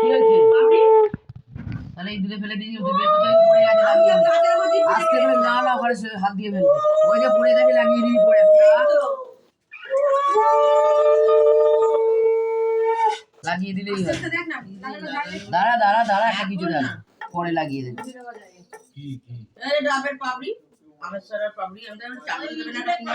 কি হয়েছে? তাহলে এই দুধে ফেলে দিয়েছি দুধে কোথায় পড়ে গেছে লাগিয়ে আস্তে করে না না ঘরে হাত দিয়ে ফেলবে। ওই যে পড়ে গেছে লাগিয়ে দিবি পড়ে লাগিয়ে দিলেই হয়। দাঁড়া দাঁড়া দাঁড়া একটা কিছু দাঁড়া পরে লাগিয়ে দেবে। ডাবের পাপড়ি। আমের সরার পাপড়ি। আমি তো চাকরি দেবে না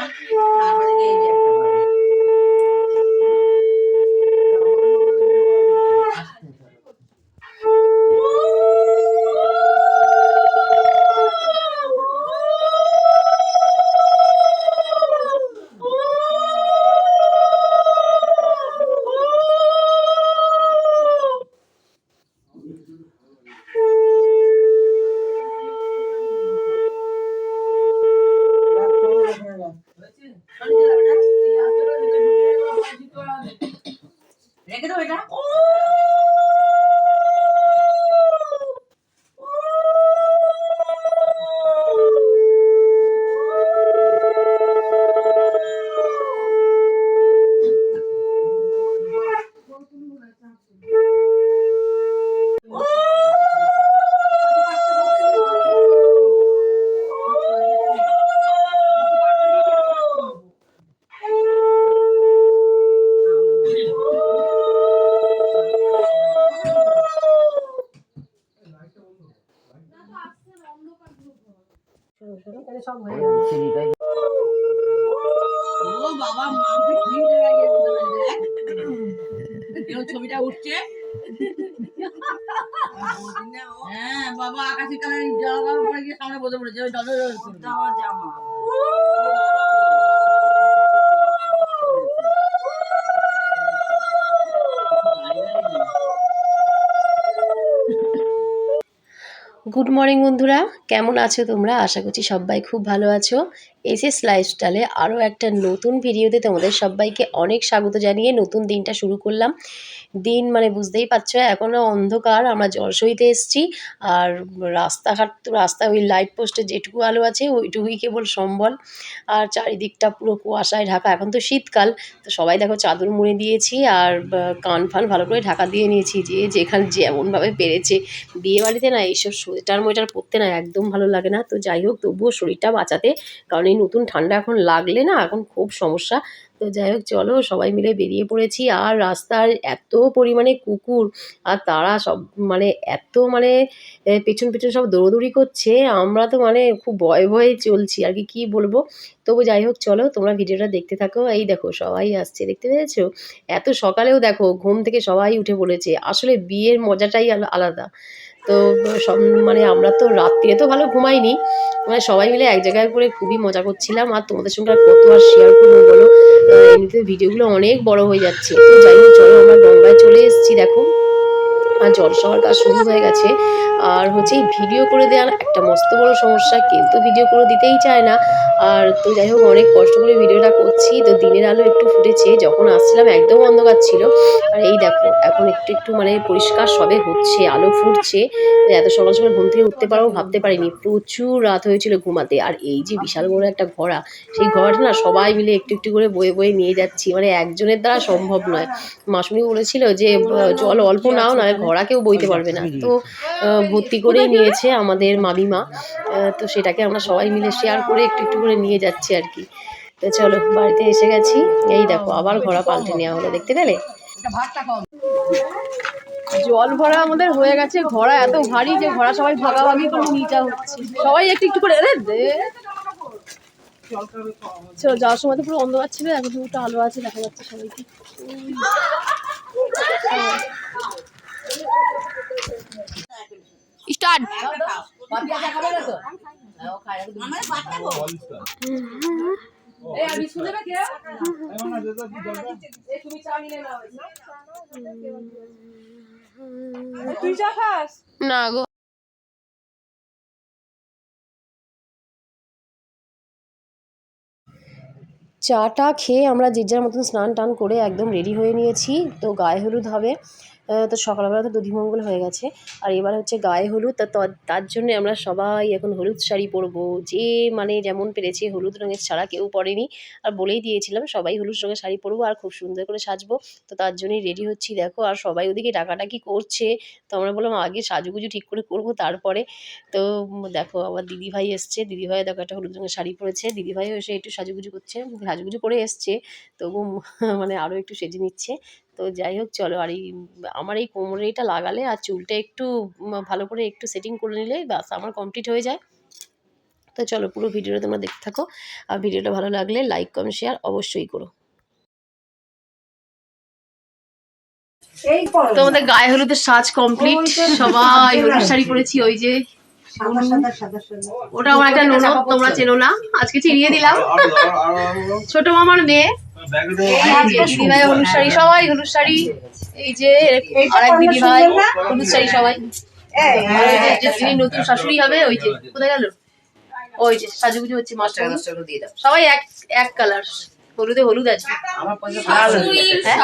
হ্যাঁ বাবা আকাশি কালার জামা কাপড় পরে গিয়ে সামনে বসে পড়েছে ওই ডল ডল জামা গুড মর্নিং বন্ধুরা। কেমন আছো তোমরা? আশা করছি সবাই খুব ভালো আছো। এসএস লাইফস্টাইলে আরও একটা নতুন ভিডিওতে তোমাদের সবাইকে অনেক স্বাগত জানিয়ে নতুন দিনটা শুরু করলাম। দিন মানে বুঝতেই পারছ এখনও অন্ধকার, আমরা জলসইতে এসেছি। আর রাস্তাঘাট তো রাস্তা ওই লাইট পোস্টে যেটুকু আলো আছে, ওইটুকুই কেবল সম্বল। আর চারিদিকটা পুরো কুয়াশায় ঢাকা। এখন তো শীতকাল, তো সবাই দেখো চাদর মুড়ে দিয়েছি আর কান ফান ভালো করে ঢাকা দিয়ে নিয়েছি যে, যেখানে যেমনভাবে পেরেছে। বিয়েবাড়িতে না এইসব সোয়েটার মোয়েটার পরতে না একদম ভালো লাগে না। তো যাই হোক, তবুও শরীরটা বাঁচাতে, কারণ এই নতুন ঠান্ডা এখন লাগলে না এখন খুব সমস্যা। তো যাই হোক, চলো সবাই মিলে বেরিয়ে পড়েছি। আর রাস্তার এত পরিমাণে কুকুর আর তারা সব মানে এত মানে পেছন পেছন সব দৌড়দৌড়ি করছে। আমরা তো মানে খুব ভয়ে ভয়ে চলছি, আর কি, কী বলব? তবু যাই হোক, চলো তোমরা ভিডিওটা দেখতে থাকো। এই দেখো, সবাই আসছে, দেখতে পেয়েছ? এত সকালেও দেখো, ঘুম থেকে সবাই উঠে পড়েছে। আসলে বিয়ের মজাটাই আলা- আলাদা। তো সব মানে আমরা তো রাত্রে তো ভালো ঘুমাইনি। মানে সবাই মিলে এক জায়গায় করে খুবই মজা করছিলাম। আর তোমাদের সঙ্গে আর কত আর শেয়ার করব বলো? এমনিতে ভিডিওগুলো অনেক বড় হয়ে যাচ্ছে। তো যাই হোক, চলো আমরা গঙ্গায় চলে এসেছি, দেখো। আর জল সবার কাজ শুরু হয়ে গেছে। আর হচ্ছে এই ভিডিও করে দেওয়ার একটা মস্ত বড় সমস্যা, কেউ তো ভিডিও করে দিতেই চায় না। আর তো যাই হোক, অনেক কষ্ট করে ভিডিওটা করছি। তো দিনের আলো একটু ফুটেছে, যখন আসছিলাম একদম অন্ধকার ছিল। আর এই দেখো, এখন একটু একটু মানে পরিষ্কার সবে হচ্ছে, আলো ফুটছে। এত সকাল সকাল ঘুম থেকে উঠতে পারব ভাবতে পারিনি। প্রচুর রাত হয়েছিল ঘুমাতে। আর এই যে বিশাল বড় একটা ঘোড়া, সেই ঘোড়াটা না সবাই মিলে একটু একটু করে বয়ে বয়ে নিয়ে যাচ্ছি। মানে একজনের দ্বারা সম্ভব নয়। মাসুমি বলেছিল যে জল অল্প নাও নয় ঘোড়া কেউ বইতে পারবে না। তো ভর্তি করেই নিয়েছে আমাদের মামিমা। তো সেটাকে আমরা সবাই মিলে শেয়ার করে একটু একটু করে নিয়ে যাচ্ছি আর কি। তো চলো বাড়িতে এসে গেছি। এই দেখো আবার ঘোড়া পাল্টে নেওয়া হলো দেখতে পেলে? এটা ভাতটা কম জল ভরা আমাদের হয়ে গেছে ঘোড়া এত ভারী যে ঘোড়া সবাই ভাগাভাগি করে নিয়ে যাওয়া হচ্ছে। সবাই একটু একটু করে আরে দে। চলো যাওয়ার সময় তো পুরো অন্ধকার ছিল এখন একটু আলো আছে দেখা যাচ্ছে সবাইকে। স্টার্ট। না গো। চাটা খেয়ে আমরা যে যার মতন স্নান টান করে একদম রেডি হয়ে নিয়েছি। তো গায়ে হলুদ হবে। তো সকালবেলা তো দধিমঙ্গল হয়ে গেছে। আর এবার হচ্ছে গায়ে হলুদ, তা তার জন্য আমরা সবাই এখন হলুদ শাড়ি পরবো। যে মানে যেমন পেরেছে হলুদ রঙের ছাড়া কেউ পরেনি। আর বলেই দিয়েছিলাম, সবাই হলুদ রঙের শাড়ি পরবো আর খুব সুন্দর করে সাজবো। তো তার জন্যই রেডি হচ্ছি, দেখো। আর সবাই ওদিকে ডাকাডাকি করছে। তো আমরা বললাম, আগে সাজুগুজু ঠিক করে করব তারপরে। তো দেখো, আমার দিদিভাই এসছে। দিদিভাই দেখো একটা হলুদ রঙের শাড়ি পরেছে। দিদিভাইও এসে একটু সাজুগুজু করছে, সাজুগুজু করে এসছে। তবু মানে আরও একটু সেজে নিচ্ছে। তো যাই হোক চলো আর এই আমার এই কোমরে এটা লাগালে আর চুলটা একটু ভালো করে একটু সেটিং করে নিলে ব্যাস আমার কমপ্লিট হয়ে যায়। তো চলো পুরো ভিডিওটা তোমরা দেখতে থাকো। আর ভিডিওটা ভালো লাগলে লাইক কমেন্ট শেয়ার অবশ্যই করো। তোমাদের গায়ে হলুদের সাজ কমপ্লিট সবাই হলুদ শাড়ি পরেছি ওই যে। ওটা আমার একটা ননদ তোমরা চেনো না? আজকে চিনিয়ে দিলাম। ছোট মামার মেয়ে। দিদিভাই হলুদ শাড়ি সবাই হলুদ শাড়ি এই যে আরেক দিদিভাই হলুদ শাড়ি সবাই। যিনি নতুন শাশুড়ি হবে ওই যে কোথায় গেল? ওই যে সাজুগুজু হচ্ছে মাস্টার দিয়ে দাও। সবাই এক এক কালার হলুদে হলুদ আছে। লাল হলুদ হ্যাঁ?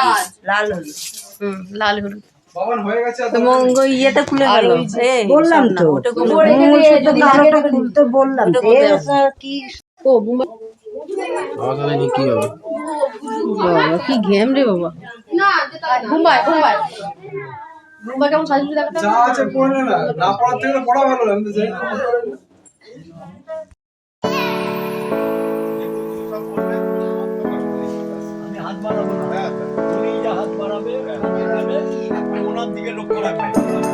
লাল হলুদ। হুম লাল হলুদ। মঙ্গ ইয়েটা খুলে গেল। বললাম তো খুলতে বললাম। এ কি বাবা কি ঘেম রে বাবা? মুম্বাই মুম্বাই মুম্বাই কেমন সাজুগুজু দেখাতে যা আছে পড়লে না না। পড়ার থেকে তো পড়া ভালো আমি তো হাত বাড়াবো না। উনি যা হাত বাড়াবে ওনার দিকে লক্ষ্য রাখবেন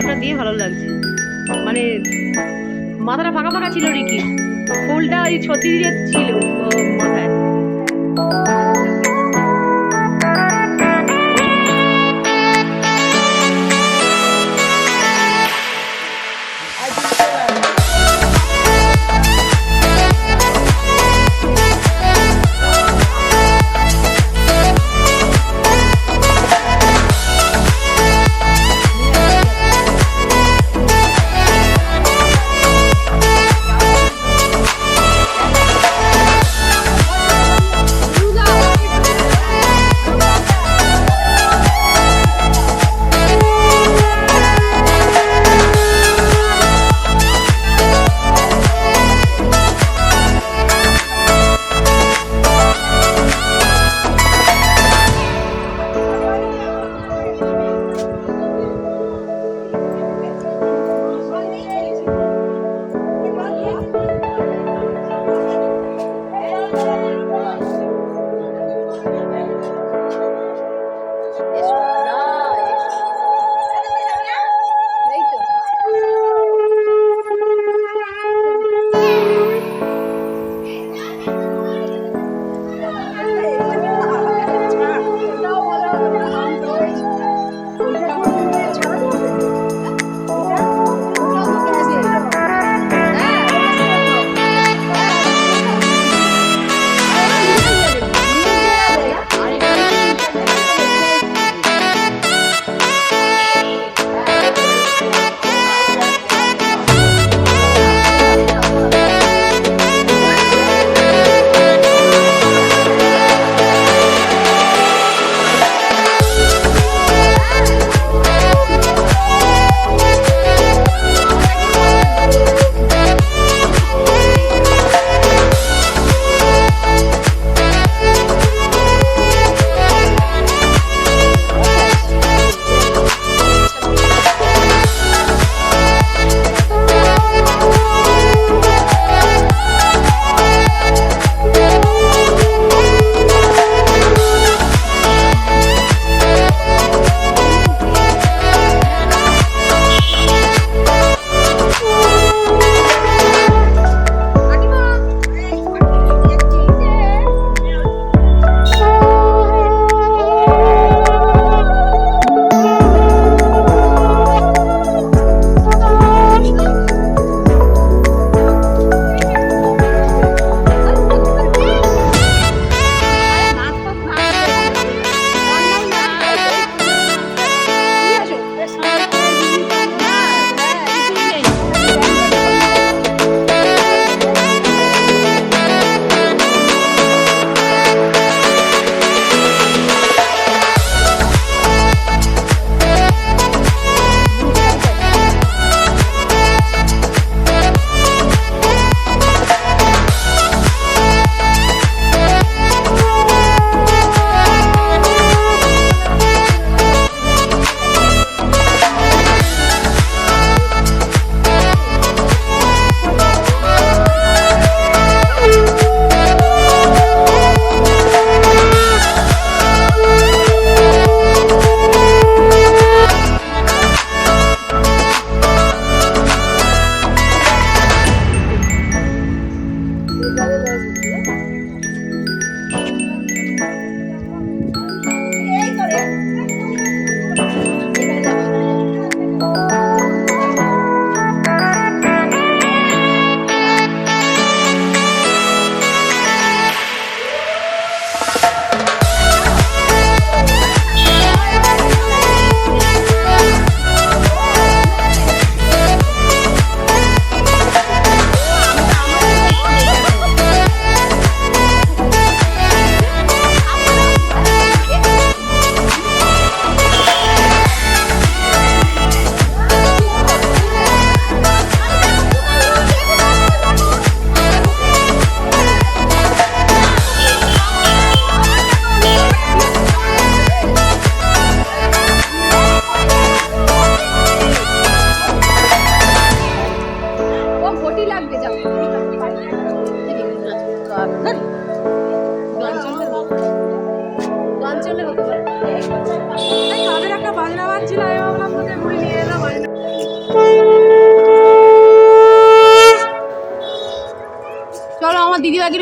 গোলাপটা দিয়ে ভালো লাগছে। মানে মাথাটা ফাঁকা ফাঁকা ছিল, রিকি। ফুলটা ওই ছত্রিশ ছিল মাথায়।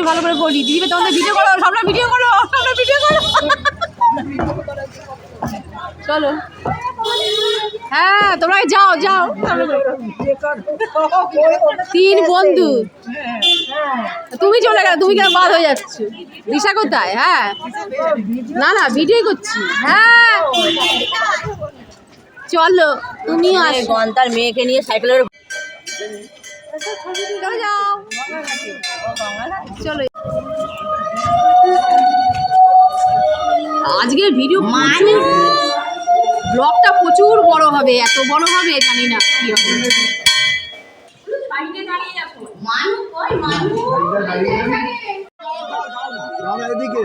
ভালো করে বলি। দিদিভাই তোমাদের ভিডিও করো, সবটা ভিডিও করো, সবটা ভিডিও করো। চলো। হ্যাঁ তোমরা যাও যাও। তিন বন্ধু। তুমি চলে গেলে, তুমি কেন বাদ হয়ে যাচ্ছ? দিশা কোথায়? হ্যাঁ। না না ভিডিও করছি। হ্যাঁ। চলো, তুমিও আসো। গন্তার মেয়েকে নিয়ে সাইকেলের চলে যাও চলো আজকের ভিডিও মানে ব্লগটা প্রচুর বড় হবে এত বড় হবে জানি না কি হবে এদিকে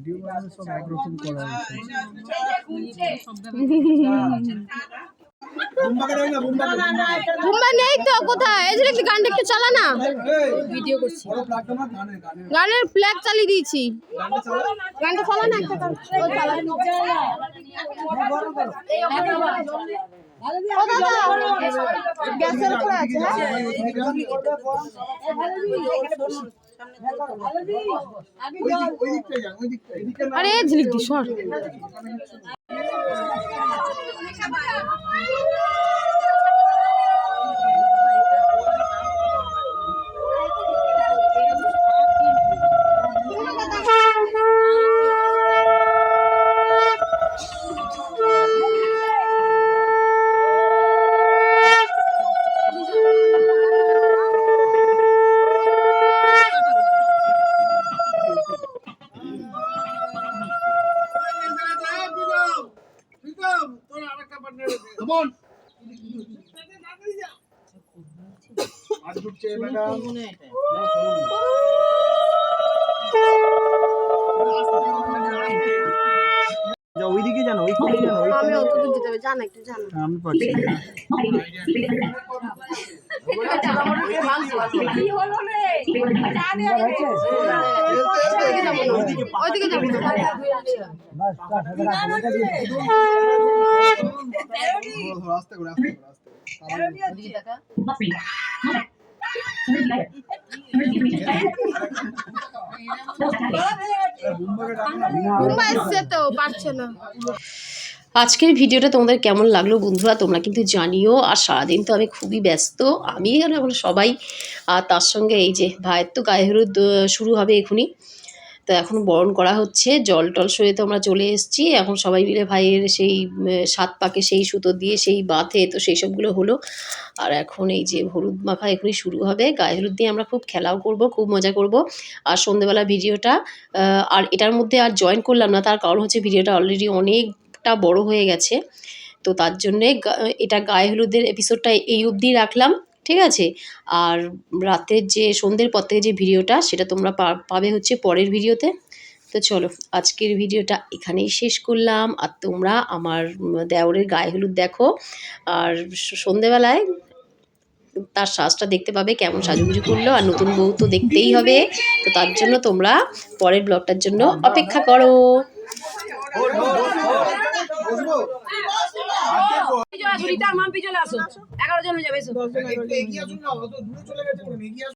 ভিডিও বানানো সব একরকম করা নেই তো কোথায়? এই যে দেখছি গানটা একটু চালা না। ভিডিও করছি। গানের ফ্ল্যাগ চালিয়ে দিয়েছি। গানটা চালা না একটা চালা। ও দাদা গ্যাসের উপরে আছে হ্যাঁ? না আরে ঝিলিক দি সর। আর ঢুকছে ম্যাডাম ওইদিকে জানো ওই দিকে জানো। আমি অত দূর যেতে হবে জানা একটু জানা। আমি। আস্তে করে মুম্বাই এসছে আজকের ভিডিওটা তোমাদের কেমন লাগল বন্ধুরা, তোমরা কিন্তু জানিও, আর সারাদিন তো আমি খুবই ব্যস্ত। আমি কেন এখন সবাই, আর তার সঙ্গে এই যে ভাইয়ের তো গায়ে হলুদ শুরু হবে এখনই। তো এখন বরণ করা হচ্ছে। জল টল সয়ে তো আমরা চলে এসেছি। এখন সবাই মিলে ভাইয়ের সেই সাত পাকে সেই সুতো দিয়ে, সেই বাঁধে, তো সেই সবগুলো হলো। আর এখন এই যে হলুদ মাখা এখনই শুরু হবে। গায়ে হলুদ দিয়ে আমরা খুব খেলাও করব, খুব মজা করব। আর সন্ধেবেলা ভিডিওটা আর এটার মধ্যে আর জয়েন করলাম না। তার কারণ হচ্ছে ভিডিওটা অলরেডি অনেকটা বড় হয়ে গেছে। তো তার জন্যে এটা গায়ে হলুদের এপিসোডটা এই অবধি রাখলাম। ঠিক আছে? আর রাতের যে, সন্ধ্যের পর থেকে যে ভিডিওটা, সেটা তোমরা পাবে হচ্ছে পরের ভিডিওতে। তো চলো, আজকের ভিডিওটা এখানেই শেষ করলাম। আর তোমরা আমার দেওরের গায়ে হলুদ দেখো। আর সন্ধেবেলায় তার সাজটা দেখতে পাবে, কেমন সাজুগুজু করল। আর নতুন বউ তো দেখতেই হবে। তো তার জন্য তোমরা পরের ব্লগটার জন্য অপেক্ষা করো। পিছনে আসো রিতার মাম পিছনে আসো। এগারো জন হয়ে যাবে এসো।